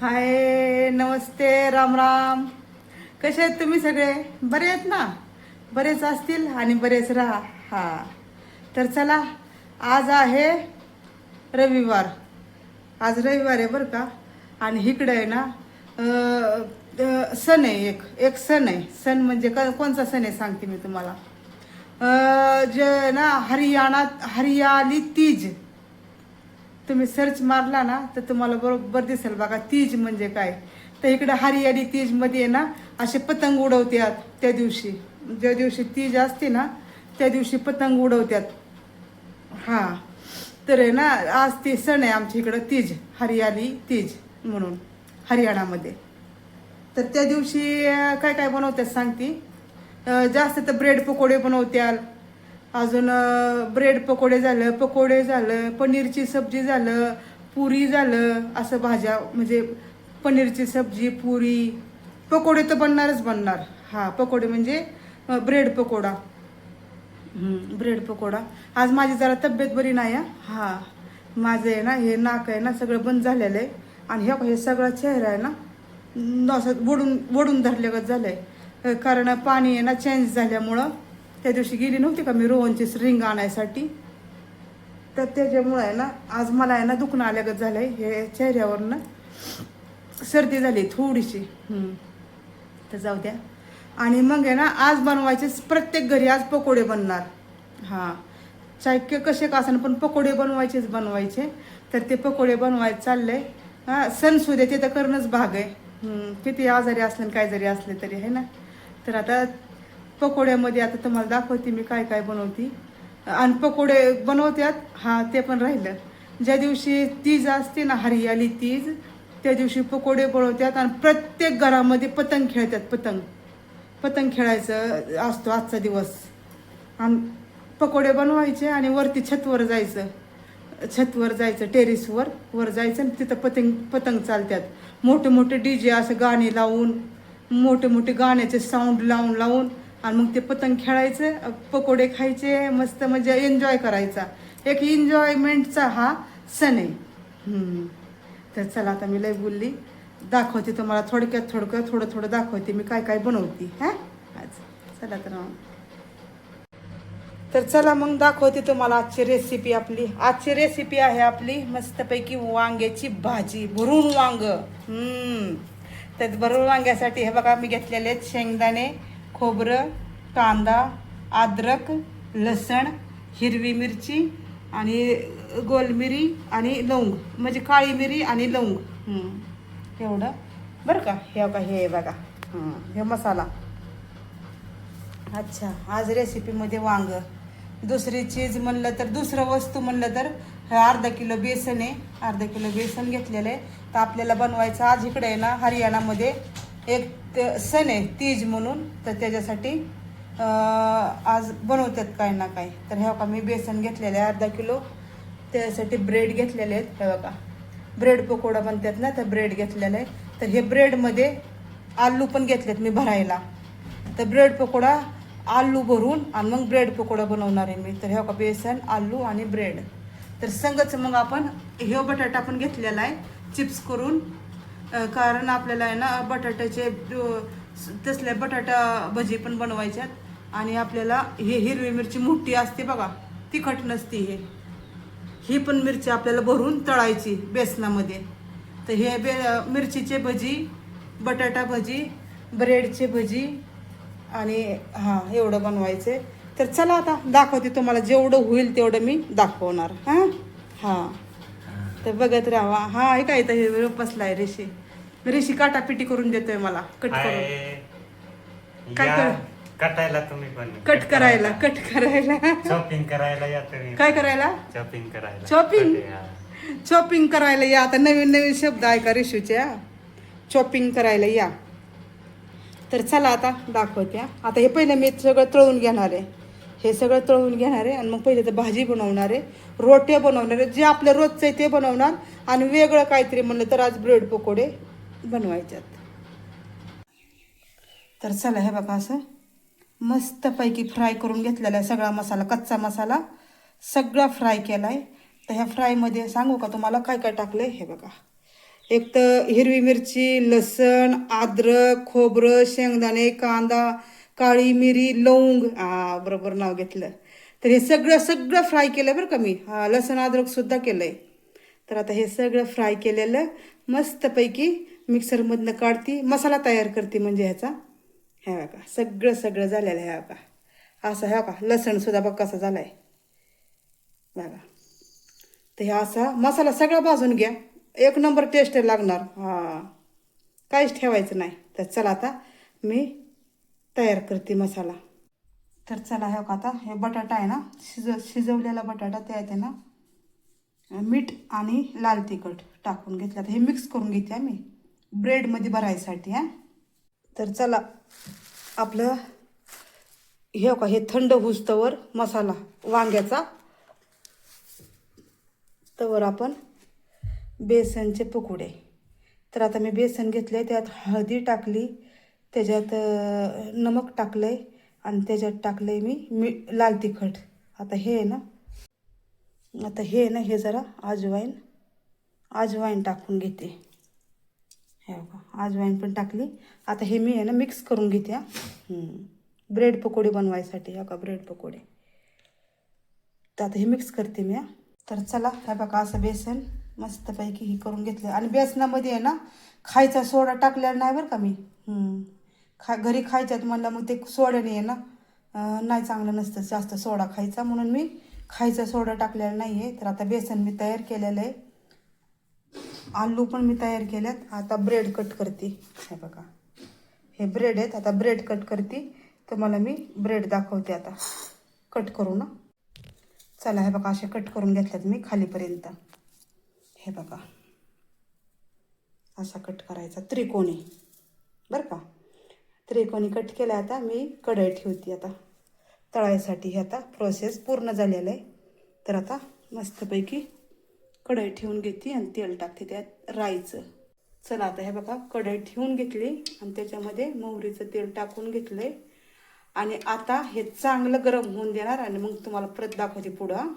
हाय नमस्ते राम राम. कसे आहेत तुम्ही सगळे? बरे आहेत ना? बरेच असतील आणि बरेच राहा. हा. तर चला आज आहे रविवार. आज रविवार आहे बरं का? आणि इकडं आहे ना सण आहे एक. एक सण आहे. सण म्हणजे क- कोणचा सण आहे सांगते मी तुम्हाला? जे ना हरियाणात हरियाली तीज. तुम्ही सर्च मारला ना तर तुम्हाला बरोबर दिसेल बघा तीज म्हणजे काय? तर इकडे हरियाणी तीजमध्ये आहे ना असे पतंग उडवतात त्या दिवशी. ज्या दिवशी तीज असते ना त्या दिवशी पतंग उडवतात हा. तर आहे ना आज ते सण आहे आमच्या इकडं तीज हरियाली तीज म्हणून हरियाणामध्ये. तर त्या दिवशी काय काय बनवतात सांगते? जास्त तर ब्रेड पकोडे बनवत्याल अजून ब्रेड पकोडे झालं पकोडे झालं पनीरची सब्जी झालं पुरी झालं असं भाज्या म्हणजे पनीरची सब्जी पुरी पकोडे तर बनणारच बनणार. हा पकोडे म्हणजे ब्रेड पकोडा. ब्रेड पकोडा. आज माझी जरा तब्येत बरी नाही हा? माझं आहे ना हे नाक आहे ना सगळं बंद झालेलं आहे. आणि हे हे सगळा चेहरा आहे ना असं वडून वडून धरल्यागत झालं आहे कारण पाणी आहे ना चेंज झाल्यामुळं त्या दिवशी गेली नव्हती का मी रोहनची रिंग आणायसाठी? तर त्याच्यामुळं आहे ना आज मला आहे ना दुखणं आल्यागत झालंय हे चेहऱ्यावरनं सर्दी झाली थोडीशी. तर जाऊ द्या. आणि मग आहे ना आज बनवायचे प्रत्येक घरी आज पकोडे बनणार. हां. चायके कसे का असेल पण पकोडे बनवायचेच बनवायचे. तर ते पकोडे बनवायचे चालले हां सण सुद्या ते तर करणंच भाग आहे. किती आजारी असले काय जरी असले तरी आहे ना? तर आता पकोड्यामध्ये आता तुम्हाला दाखवते मी काय काय बनवते. आणि पकोडे बनवत्यात हा ते पण राहिलं. ज्या दिवशी तीज असते ना हरियाली तीज त्या दिवशी पकोडे बनवतात आणि प्रत्येक घरामध्ये पतंग खेळतात पतंग. पतंग खेळायचं असतो आजचा दिवस. आणि पकोडे बनवायचे आणि वरती छतवर जायचं. छतवर जायचं टेरेसवर वर जायचं आणि तिथं पतंग पतंग चालतात मोठे मोठे डी जे असं गाणे लावून मोठे मोठे गाण्याचे साऊंड लावून लावून आणि मग ते पतंग खेळायचे पकोडे खायचे मस्त म्हणजे एन्जॉय करायचा. एक एन्जॉयमेंटचा हा सण आहे. तर चला आता मी लय बोलली. दाखवते तुम्हाला थोडक्यात थोडक्यात थोडं थोडं दाखवते मी काय काय बनवते हा? आज. चला तर मग. तर चला मग दाखवते तुम्हाला आजची रेसिपी आपली. आजची रेसिपी आहे आपली मस्तपैकी वांग्याची भाजी भरून वांग. तर भरून वांग्यासाठी हे बघा मी घेतलेले आहेत शेंगदाणे खोबरं कांदा अद्रक लसण हिरवी मिरची आणि गोलमिरी आणि लवंग. म्हणजे काळी मिरी आणि लवंग. एवढं. बरं का? हे बघा हे बघा. हे मसाला. अच्छा. आज रेसिपीमध्ये वांग. दुसरी चीज म्हणलं तर दुसरं वस्तू म्हणलं तर अर्धा किलो बेसन आहे. अर्धा किलो बेसन घेतलेलं आहे. तर आपल्याला बनवायचं आज इकडे आहे ना हरियाणामध्ये एक त- सण आहे तीज म्हणून. तर त्याच्यासाठी आज बनवतात काय ना काय तर हे बघा मी बेसन घेतलेलं आहे अर्धा किलो. त्यासाठी ब्रेड घेतलेले आहेत हे बघा. ब्रेड पकोडा बनतात ना तर ब्रेड घेतलेलं आहे. तर हे ब्रेडमध्ये आलू पण घेतलेत मी भरायला. तर ब्रेड पकोडा आलू भरून आणि मग ब्रेड पकोडा बनवणार आहे मी. तर हे बघा बेसन आलू आणि ब्रेड. तर संगच मग आपण हे बटाटा पण घेतलेला आहे चिप्स करून. कारण आपल्याला आहे ना बटाट्याचे तसल्या बटाटा भजी पण बनवायच्यात. आणि आपल्याला हे हिरवी मिरची मोठी असते बघा तिखट नसती हे. ही पण मिरची आपल्याला भरून तळायची बेसनामध्ये. तर हे बे मिरचीचे भजी बटाटा भजी ब्रेडचे भजी आणि हां एवढं बनवायचे. तर चला आता दाखवते तुम्हाला जेवढं होईल तेवढं मी दाखवणार. हां? हां. तर बघत राहा हा हे काय हे बसलाय ऋषी. ऋषी काटापिटी करून देतोय मला. कट करून. काय कर- कटायला तुम्ही पण. कट करायला कट करायला. शॉपिंग करायला या तुम्ही. काय करायला? शॉपिंग करायला. या. चॉपिंग करायला या. आता नवीन नवीन शब्द ऐका रिशूच्या चॉपिंग करायला या. तर चला आता दाखवते हा. आता हे पहिलं मी सगळं तळून घेणार आहे. हे सगळं तळून घेणार आहे. आणि मग पहिले तर भाजी बनवणार आहे. रोटे बनवणार आहे. जे आपलं रोजचं आहे ते बनवणार. आणि वेगळं काहीतरी म्हणलं तर आज ब्रेड पकोडे बनवायच्यात. तर चला हे बघा असं. मस्तपैकी फ्राय करून घेतलेला आहे सगळा मसाला कच्चा मसाला. सगळा फ्राय केला आहे तर ह्या फ्रायमध्ये सांगू का तुम्हाला काय काय टाकलं आहे हे बघा. एक तर हिरवी मिरची लसण अद्रक खोबरं शेंगदाणे कांदा काळी मिरी लवंग हा बरोबर नाव घेतलं. तर हे सगळं सगळं फ्राय केलं बरं का मी. हा लसण अद्रक सुद्धा केलंय. तर आता हे सगळं फ्राय केलेलं मस्तपैकी मिक्सरमधनं काढते मसाला तयार करते म्हणजे ह्याचा. ह्या बघा सगळं सगळं झालेलं ह्या बघा. असं ह्या का लसण सुद्धा बघ कसा झालाय. बघा. तर ह्या असा मसाला सगळा भाजून घ्या. एक नंबर टेस्ट लागणार. हा. काहीच ठेवायचं नाही. तर चला आता मी तयार करते मसाला. तर चला हे का आता हे बटाटा आहे ना शिज शिजवलेला बटाटा त्यात आहे ना मीठ आणि लाल तिखट टाकून घेतलं. आता हे मिक्स करून घेते मी ब्रेडमध्ये भरायसाठी हां. तर चला आपलं हे का हे थंड हुस्तवर मसाला वांग्याचा. तवर आपण बेसनचे पकोडे. तर आता मी बेसन घेतले त्यात हळदी टाकली त्याच्यात नमक टाकलं आहे आणि त्याच्यात टाकलं आहे मी मी लाल तिखट. आता हे आहे ना आता हे आहे ना हे जरा आजवाईन आजवाईन टाकून घेते. हे बघा आजवाईन पण टाकली. आता हे मी आहे ना मिक्स करून घेते हा. ब्रेड पकोडे बनवायसाठी हा का ब्रेड पकोडे. तर आता हे मिक्स करते मी हा. तर चला हे बघा असं बेसन मस्तपैकी हे करून घेतलं. आणि बेसनामध्ये आहे ना खायचा सोडा टाकलेला नाही बरं का मी. खा घरी खायच्यात म्हणलं मग ते सोड्याने आहे ना. नाही चांगलं नसतं जास्त सोडा खायचा म्हणून मी खायचा सोडा टाकलेला नाही आहे तर आता बेसन मी तयार केलेलं आहे. आलू पण मी तयार केल्यात. आता ब्रेड कट करते. हे बघा. हे ब्रेड आहेत. आता ब्रेड कट करते. तुम्हाला मी ब्रेड दाखवते आता. कट करू ना. चला हे बघा असे कट करून घेतल्यात मी खालीपर्यंत. हे बघा. असा कट करायचा त्रिकोणी. बरं का? त्रिकोणी कट केला आता मी कढई ठेवते आता. तळायसाठी हे आता प्रोसेस पूर्ण झालेलं आहे. तर आता मस्तपैकी कढई ठेवून घेते आणि तेल टाकते त्यात राईचं. चला आता हे बघा कढई ठेवून घेतली आणि त्याच्यामध्ये मोहरीचं तेल टाकून घेतलंय. आणि आता हे चांगलं गरम होऊन देणार आणि मग तुम्हाला परत दाखवते पुढं.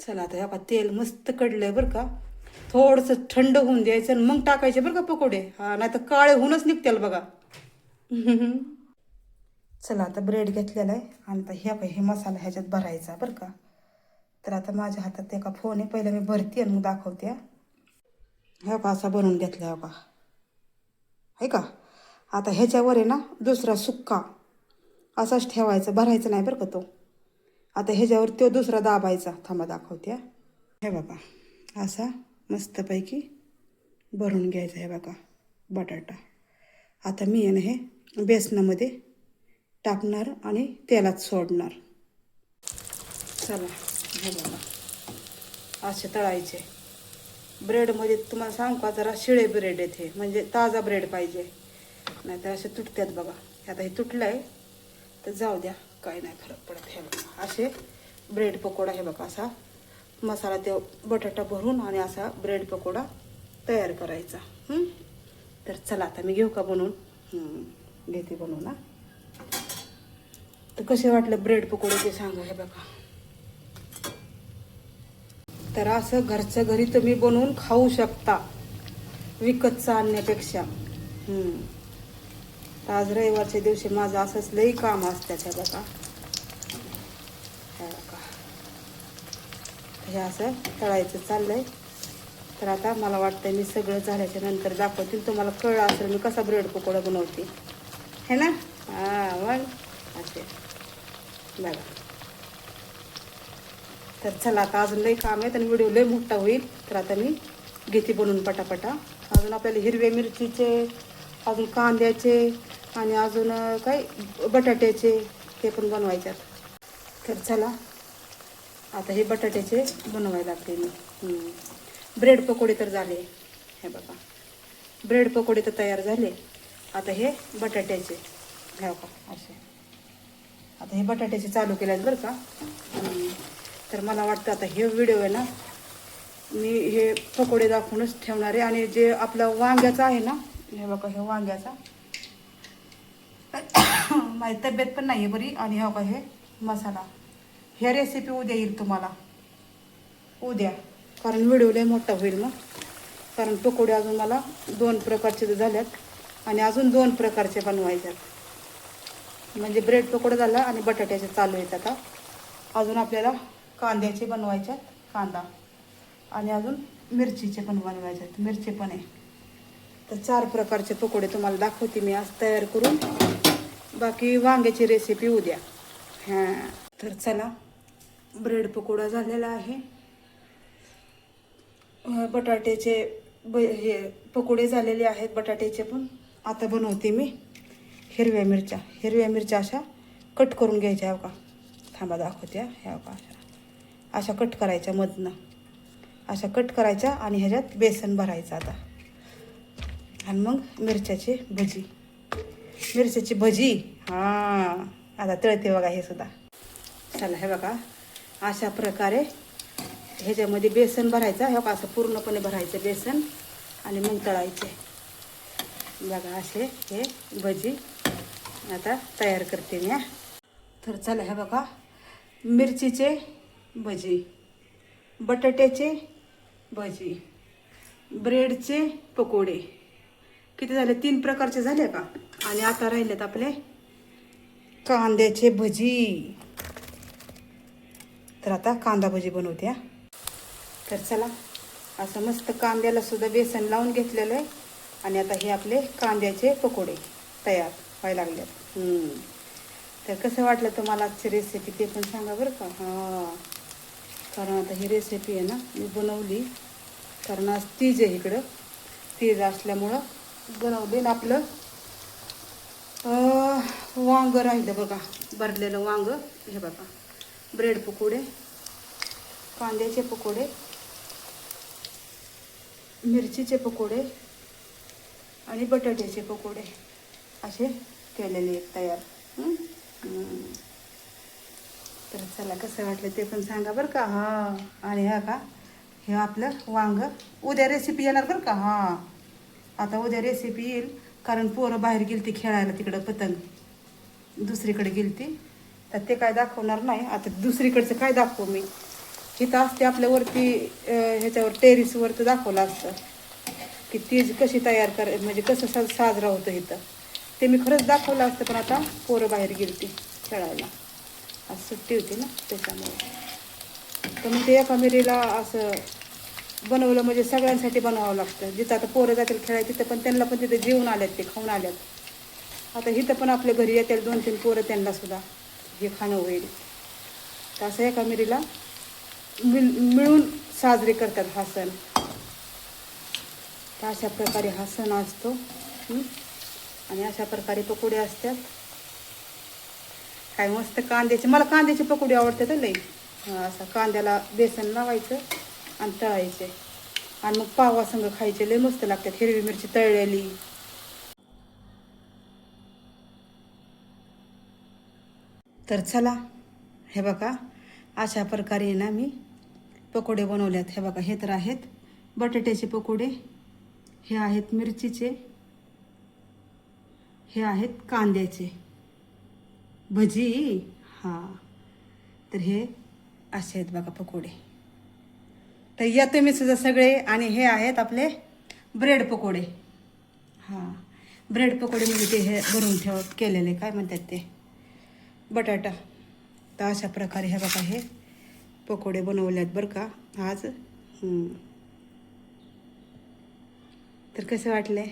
चला आता हे बघा तेल मस्त कडलंय बरं का. थोडंसं थंड होऊन द्यायचं आणि मग टाकायचे बरं का पकोडे. हा नाही तर काळे होऊनच निघतील बघा. चला आता ब्रेड घेतलेला आहे. आणि आता ह्या हे मसाला ह्याच्यात भरायचा बरं का. तर आता माझ्या हातात एका फोन आहे. पहिला मी भरते आणि मग दाखवते हा. हे का असा बनवून घेतला आहे का आहे का? आता ह्याच्यावर आहे ना दुसरा सुक्का. असाच ठेवायचा भरायचा नाही बरं का तो. आता ह्याच्यावर तो दुसरा दाबायचा. थांबा दाखवते हे. बघा असा मस्तपैकी भरून घ्यायचा हे बघा बटाटा. आता मी आहे ना हे बेसनामध्ये टाकणार आणि तेलात सोडणार. चला हे बघा. असे तळायचे. ब्रेडमध्ये तुम्हाला सांगू का जरा शिळे ब्रेड येते म्हणजे ताजा ब्रेड पाहिजे. नाहीतर असे तुटतात बघा. आता हे तुटलं आहे तर जाऊ द्या. काही नाही फरक पडत हे बघा. असे ब्रेड पकोडा हे बघा असा. मसाला ते बटाटा भरून आणि असा ब्रेड पकोडा तयार करायचा. तर चला आता मी घेऊ का बनवून? घेते बनवून हा. तर कसे वाटलं ब्रेड पकोडे ते सांगा हे बघा. तर असं घरच्या घरी तुम्ही बनवून खाऊ शकता विकतचं आणण्यापेक्षा. तर आज रविवारच्या दिवशी माझं असंच लई काम असतं हे बघा. हे बघा. हे असं तळायचं चाललंय. तर आता मला वाटतं मी सगळं झाल्याच्यानंतर दाखवतील. तुम्हाला कळलं असेल मी कसा ब्रेड पकोडा बनवते. है ना? हां मग असे बघा। तर चला आता अजून लई काम आहे आणि व्हिडिओ लई मोठा होईल. तर आता मी घेते बनवून पटापटा. अजून आपल्याला हिरव्या मिरचीचे अजून कांद्याचे आणि अजून काय? बटाट्याचे ते पण बनवायच्यात. तर चला आता हे बटाट्याचे बनवायला लागते मी. ब्रेड पकोडे तर झाले. हे बघा. ब्रेड पकोडे तर तयार झाले. आता हे बटाट्याचे घ्या का? असे. आता हे बटाट्याचे चालू केले आहेत बरं का? तर मला वाटतं आता हे व्हिडिओ आहे ना मी हे पकोडे दाखवूनच ठेवणार आहे. आणि जे आपलं वांग्याचं आहे ना हे बघा हे वांग्याचा. माझी तब्येत पण नाही आहे बरी. आणि हे बघा हे मसाला. हे रेसिपी उद्या येईल तुम्हाला. उद्या. कारण व्हिडिओ लय मोठा होईल मग. कारण पकोडे अजून मला दोन प्रकारचे झाल्यात आणि अजून दोन प्रकारचे बनवायच्यात म्हणजे ब्रेड पकोडा झाला आणि बटाट्याचे चालू आहेत आता. अजून आपल्याला कांद्याचे बनवायच्यात कांदा. आणि अजून मिरचीचे पण बनवायच्यात मिरची पण आहे. तर चार प्रकारचे पकोडे तुम्हाला दाखवते मी आज तयार करून. बाकी वांग्याची रेसिपी उद्या. हां. तर चला ब्रेड पकोडा झालेला आहे. बटाट्याचे ब हे पकोडे झालेले आहेत बटाट्याचे पण. आता बनवते मी हिरव्या मिरच्या. हिरव्या मिरच्या अशा कट करून घ्यायच्या का थांबा दाखवते ह्या का अशा. अशा कट करायच्या मधनं. अशा कट करायच्या आणि ह्याच्यात बेसन भरायचं आता. आणि मग मिरच्याची भजी. मिरच्याची भजी. हां. आता तळते बघा हे सुद्धा. चला हे बघा. अशा प्रकारे ह्याच्यामध्ये बेसन भरायचं. हे का असं पूर्णपणे भरायचं बेसन आणि मग तळायचे. बघा असे हे भजी आता तयार करते मी तर चला हे बघा मिरचीचे भजी बटाट्याचे भजी ब्रेडचे पकोडे. किती झाले? तीन प्रकारचे झाले का? आणि आता राहिलेत आपले कांद्याचे भजी. तर आता कांदा भजी बनवते तर चला असं मस्त कांद्याला सुद्धा बेसन लावून घेतलेलं आहे. आणि आता हे आपले कांद्याचे पकोडे तयार व्हायला लागलेत. तर कसं वाटलं तुम्हाला आजची रेसिपी ते पण सांगा बरं का? हां. कारण आता ही रेसिपी आहे ना मी बनवली. कारण आज तीज आहे इकडं. तीज असल्यामुळं बनवलेलं ना आपलं वांग राहिलं बघा. भरलेलं वांग. हे बघा. ब्रेड पकोडे कांद्याचे पकोडे मिरचीचे पकोडे आणि बटाट्याचे पकोडे. असे केलेले आहेत तयार. तर चला कसं वाटलं ते पण सांगा बरं का? हां. आणि हा का? हे आपलं वांग. उद्या रेसिपी येणार बरं का? हां. आता उद्या रेसिपी येईल. कारण पोरं बाहेर गेली ती खेळायला तिकडं पतंग. दुसरीकडे गेली ती तर ते काय दाखवणार नाही. आता दुसरीकडचं काय दाखवू मी? इथं असते आपल्यावरती ह्याच्यावर टेरिसवर तर दाखवलं असतं. की तीज कशी तयार कर म्हणजे कसं सा साजरा होतं इथं. ते मी खरंच दाखवलं असतं पण आता पोरं बाहेर गेली ती खेळायला. आज सुट्टी होती ना त्याच्यामुळे. तर मग ते एका मिरीला असं बनवलं म्हणजे सगळ्यांसाठी बनवावं लागतं. जिथं आता पोरं जातील खेळायला तिथं पण त्यांना पण तिथे जेवून आल्यात ते खाऊन आल्यात. आता इथं पण आपल्या घरी येतील दोन तीन पोरं त्यांना सुद्धा हे खाणं होईल. तर असं एका मिरीला मिळ मिळून साजरे करतात हा सण. तर अशा प्रकारे हा सण असतो. आणि अशा प्रकारे पकोडे असतात. काय मस्त कांद्याचे. मला कांद्याचे पकोडे आवडतात लई. हा, असं कांद्याला बेसन लावायचं आणि तळायचे. आणि मग पावा संग खायचे. लई मस्त लागतात. हिरवी मिरची तळलेली. तर चला हे बघा. अशा प्रकारे ना मी पकोडे बनवल्यात. हे बघा हे तर आहेत. बटाट्याचे पकोडे. हे आहेत मिरचीचे हे आहेत कांद्याचे. भजी हां. तर हे असे आहेत बघा पकोडे. तर या तुम्ही सुद्धा सगळे आणि हे आहेत आपले ब्रेड पकोडे. हां. ब्रेड पकोडे म्हणजे ते हे भरून ठेव केलेले काय म्हणतात ते? बटाटा. तर अशा प्रकारे हे बघा हे पकोडे बनवले आहेत बरं का. आज तर कसं वाटले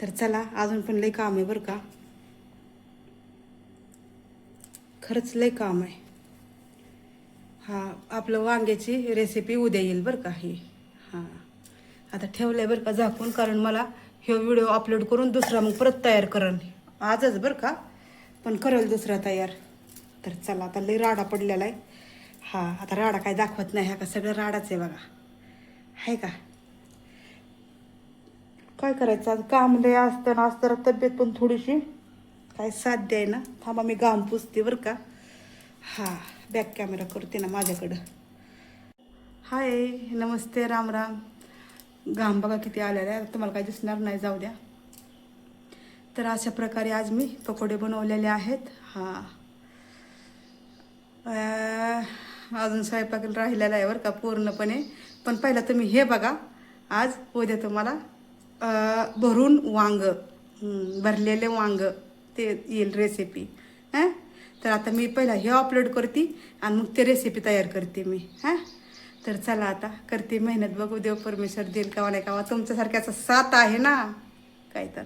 तर चला अजून पण लई काम आहे बरं का? खरंच लई काम आहे. हां आपलं वांग्याची रेसिपी उद्या येईल बरं का ही. हां. आता ठेवलं आहे बरं का झाकून कारण मला हे व्हिडिओ अपलोड करून दुसरा मग परत तयार करण आजच बरं का? पण करेल दुसरा तयार. तर चला आता लई राडा पडलेला आहे. हां आता राडा काय दाखवत नाही हा का? सगळं राडाच आहे बघा. आहे का? काय करायचं? आज काम लय असताना असताना तब्येत पण थोडीशी काय साध्य आहे ना? थांबा मी गाम पुसते बरं का. हां बॅक कॅमेरा करते ना माझ्याकडं. हाय नमस्ते राम राम. घाम बघा किती आलेला आहे. तुम्हाला काय दिसणार नाही जाऊ द्या. तर अशा प्रकारे आज मी पकोडे बनवलेले आहेत. हां. अजून स्वयंपाक राहिलेला आहे बरं का पूर्णपणे. पण पहिला तुम्ही हे बघा. आज उद्या तुम्हाला भरून वांग भरलेले वांग ते येईल रेसिपी हां? तर आता मी पहिला हे अपलोड करते आणि मग ते रेसिपी तयार करते मी. हां? तर चला आता करते मेहनत बघू देव परमेश्वर देईल कावा नाही कावा तुमच्यासारख्याचा साथ आहे ना काय तर.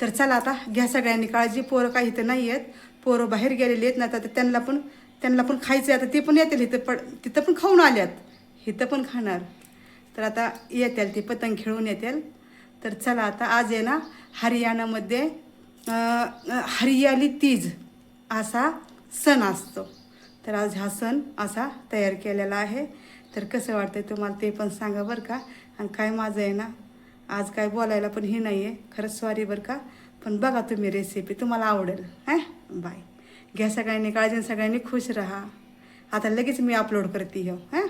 तर चला आता घ्या सगळ्यांनी काळजी. पोरं काही इथं नाही आहेत. पोरं बाहेर गेलेली आहेत ना तर त्यांना पण त्यांना पण खायचं आहे आता ते पण येतील इथं पण तिथं पण खाऊन आल्यात. इथं पण खाणार. तर आता येतील ते पतंग खेळून येतील तर चला आता आज आहे ना हरियाणामध्ये हरियाली तीज असा सण असतो. तर आज हा सण असा तयार केलेला आहे. तर कसं वाटतंय तुम्हाला ते पण सांगा बरं का? आणि काय माझं आहे ना आज काय बोलायला पण हे नाही आहे खरंच सॉरी बरं का? पण बघा तुम्ही रेसिपी तुम्हाला आवडेल हां? बाय. घ्या सगळ्यांनी काळजी आणि सगळ्यांनी खुश राहा. आता लगेच मी अपलोड करते हो हां?